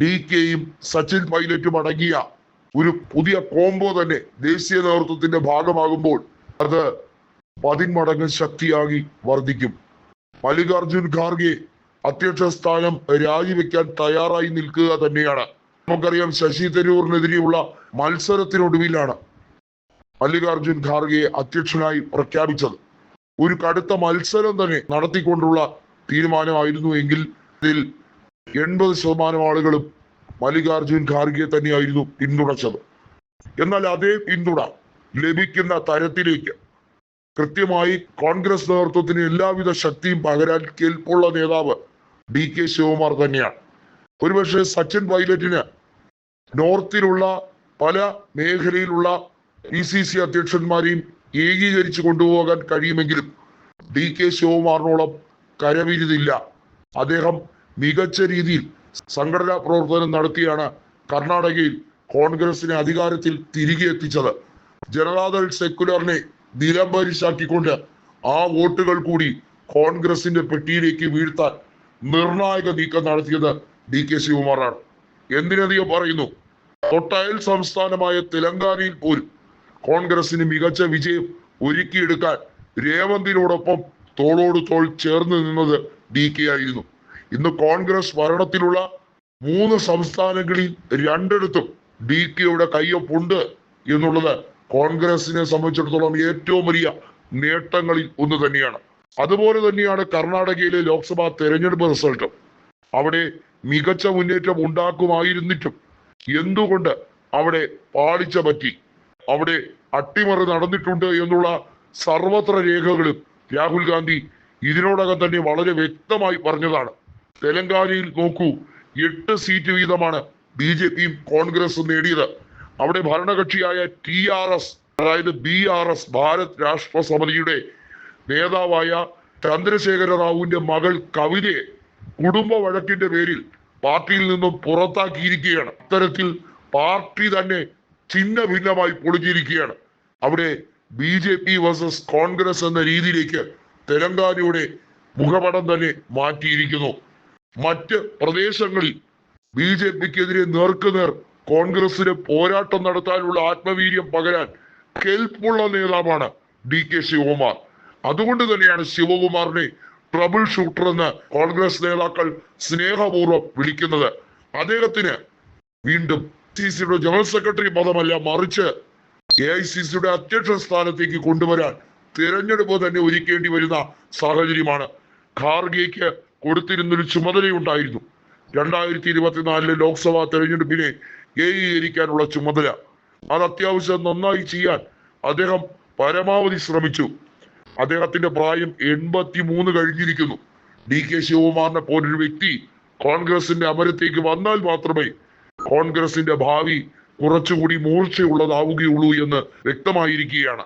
D കെയും സച്ചിൻ പൈലറ്റും അടങ്ങിയ ഒരു പുതിയ കോംബോ തന്നെ ദേശീയ നേതൃത്വത്തിന്റെ ഭാഗമാകുമ്പോൾ അത് പതിന്മടങ്ങ് ശക്തിയായി വർദ്ധിക്കും. മല്ലികാർജുൻ ഖാർഗെ അധ്യക്ഷ സ്ഥാനം രാജിവെക്കാൻ തയ്യാറായി നിൽക്കുക തന്നെയാണ്. നമുക്കറിയാം ശശി തരൂറിനെതിരെയുള്ള മത്സരത്തിനൊടുവിലാണ് മല്ലികാർജുൻ ഖാർഗെ അധ്യക്ഷനായി പ്രഖ്യാപിച്ചത്. ഒരു കടുത്ത മത്സരം തന്നെ നടത്തിക്കൊണ്ടുള്ള തീരുമാനമായിരുന്നു എങ്കിൽ ഇതിൽ എൺപത് ശതമാനം ആളുകളും മല്ലികാർജുൻ ഖാർഗെ തന്നെയായിരുന്നു പിന്തുണച്ചത്. എന്നാൽ അതേ പിന്തുണ ലഭിക്കുന്ന തരത്തിലേക്ക് കൃത്യമായി കോൺഗ്രസ് നേതൃത്വത്തിന് എല്ലാവിധ ശക്തിയും പകരാൻ കേൾപ്പുള്ള നേതാവ് ഡി കെ ശിവകുമാർ തന്നെയാണ്. ഒരുപക്ഷെ സച്ചിൻ പൈലറ്റിന് നോർത്തിലുള്ള പല മേഖലയിലുള്ള പി സി സി അധ്യക്ഷന്മാരെയും ഏകീകരിച്ചു കൊണ്ടുപോകാൻ കഴിയുമെങ്കിലും ഡി കെ ശിവകുമാറിനോളം കരവിരുതില്ല അദ്ദേഹം മികച്ച രീതിയിൽ സംഘടനാ പ്രവർത്തനം നടത്തിയാണ് കർണാടകയിൽ കോൺഗ്രസിനെ അധികാരത്തിൽ തിരികെ എത്തിച്ചത്. ജനതാദൾ സെക്കുലറിനെ നിലംപരിശാക്കിക്കൊണ്ട് ആ വോട്ടുകൾ കൂടി കോൺഗ്രസിന്റെ പെട്ടിയിലേക്ക് വീഴ്ത്താൻ നിർണായക നീക്കം നടത്തിയത് ഡി കെ ശിവകുമാറാണ്. എന്തിനധികം പറയുന്നു. തൊട്ടയൽ സംസ്ഥാനമായ തെലങ്കാനയിൽ പോലും കോൺഗ്രസിന് മികച്ച വിജയം ഒരുക്കിയെടുക്കാൻ രേവന്തിനോടൊപ്പം തോളോട് തോൾ ചേർന്ന് നിന്നത് ഡി കെ ആയിരുന്നു. ഇന്ന് കോൺഗ്രസ് ഭരണത്തിലുള്ള മൂന്ന് സംസ്ഥാനങ്ങളിൽ രണ്ടിടത്തും ഡി കെയുടെ കയ്യൊപ്പുണ്ട് എന്നുള്ളത് കോൺഗ്രസിനെ സംബന്ധിച്ചിടത്തോളം ഏറ്റവും വലിയ നേട്ടങ്ങളിൽ ഒന്ന് തന്നെയാണ്. അതുപോലെ തന്നെയാണ് കർണാടകയിലെ ലോക്സഭാ തെരഞ്ഞെടുപ്പ് റിസൾട്ടും. അവിടെ മികച്ച മുന്നേറ്റം ഉണ്ടാക്കുമായിരുന്നിട്ടും. എന്തുകൊണ്ട് അവിടെ പാളിച്ച പറ്റി? അവിടെ അട്ടിമറി നടന്നിട്ടുണ്ട് എന്നുള്ള സർവത്ര രേഖകളും രാഹുൽ ഗാന്ധി ഇതിനോടകം തന്നെ വളരെ വ്യക്തമായി പറഞ്ഞതാണ്. തെലങ്കാനയിൽ നോക്കൂ എട്ട് സീറ്റ് വീതമാണ് ബി ജെ പിയും കോൺഗ്രസും നേടിയത്. അവിടെ ഭരണകക്ഷിയായ ടി ആർ എസ് അതായത് B R S Bharat Rashtra സമിതിയുടെ നേതാവായ ചന്ദ്രശേഖര റാവുവിന്റെ മകൾ കവിതയെ കുടുംബ വഴക്കിന്റെ പേരിൽ പാർട്ടിയിൽ നിന്നും പുറത്താക്കിയിരിക്കുകയാണ്. അത്തരത്തിൽ പാർട്ടി തന്നെ ചിഹ്ന ഭിന്നമായി പൊളിഞ്ഞിരിക്കുകയാണ്. അവിടെ B J P versus Congress എന്ന രീതിയിലേക്ക് തെലങ്കാനയുടെ മുഖപടം തന്നെ മാറ്റിയിരിക്കുന്നു. മറ്റ് പ്രദേശങ്ങളിൽ ബി ജെ പിക്കെതിരെ നേർക്കുനേർ കോൺഗ്രസിന് പോരാട്ടം നടത്താനുള്ള ആത്മവീര്യം പകരാൻ കെൽപ്പുള്ള നേതാവാണ് ഡി കെ ശിവകുമാർ. അതുകൊണ്ട് തന്നെയാണ് ശിവകുമാറിനെ ട്രബിൾ ഷൂട്ടർ എന്ന് കോൺഗ്രസ് നേതാക്കൾ സ്നേഹപൂർവം വിളിക്കുന്നത്. അദ്ദേഹത്തിന് വീണ്ടും സി സിയുടെ ജനറൽ സെക്രട്ടറി പദമല്ല മറിച്ച് എ ഐ സി സിയുടെ അധ്യക്ഷ സ്ഥാനത്തേക്ക് കൊണ്ടുവരാൻ തിരഞ്ഞെടുപ്പ് തന്നെ ഒരുക്കേണ്ടി വരുന്ന സാഹചര്യമാണ്. ഖാർഗെക്ക് കൊടുത്തിരുന്നൊരു ചുമതലയുണ്ടായിരുന്നു. രണ്ടായിരത്തി ഇരുപത്തിനാലിലെ ലോക്സഭാ തെരഞ്ഞെടുപ്പിനെ ഏകീകരിക്കാനുള്ള ചുമതല. അത് അത്യാവശ്യം നന്നായി ചെയ്യാൻ അദ്ദേഹം പരമാവധി ശ്രമിച്ചു. അദ്ദേഹത്തിന്റെ പ്രായം എൺപത്തി മൂന്ന് കഴിഞ്ഞിരിക്കുന്നു. ഡി കെ ശിവകുമാറിനെ പോലൊരു വ്യക്തി കോൺഗ്രസിന്റെ അമരത്തേക്ക് വന്നാൽ മാത്രമേ കോൺഗ്രസിന്റെ ഭാവി കുറച്ചുകൂടി മൂർച്ചയുള്ളതാവുകയുള്ളൂ എന്ന് വ്യക്തമായിരിക്കുകയാണ്.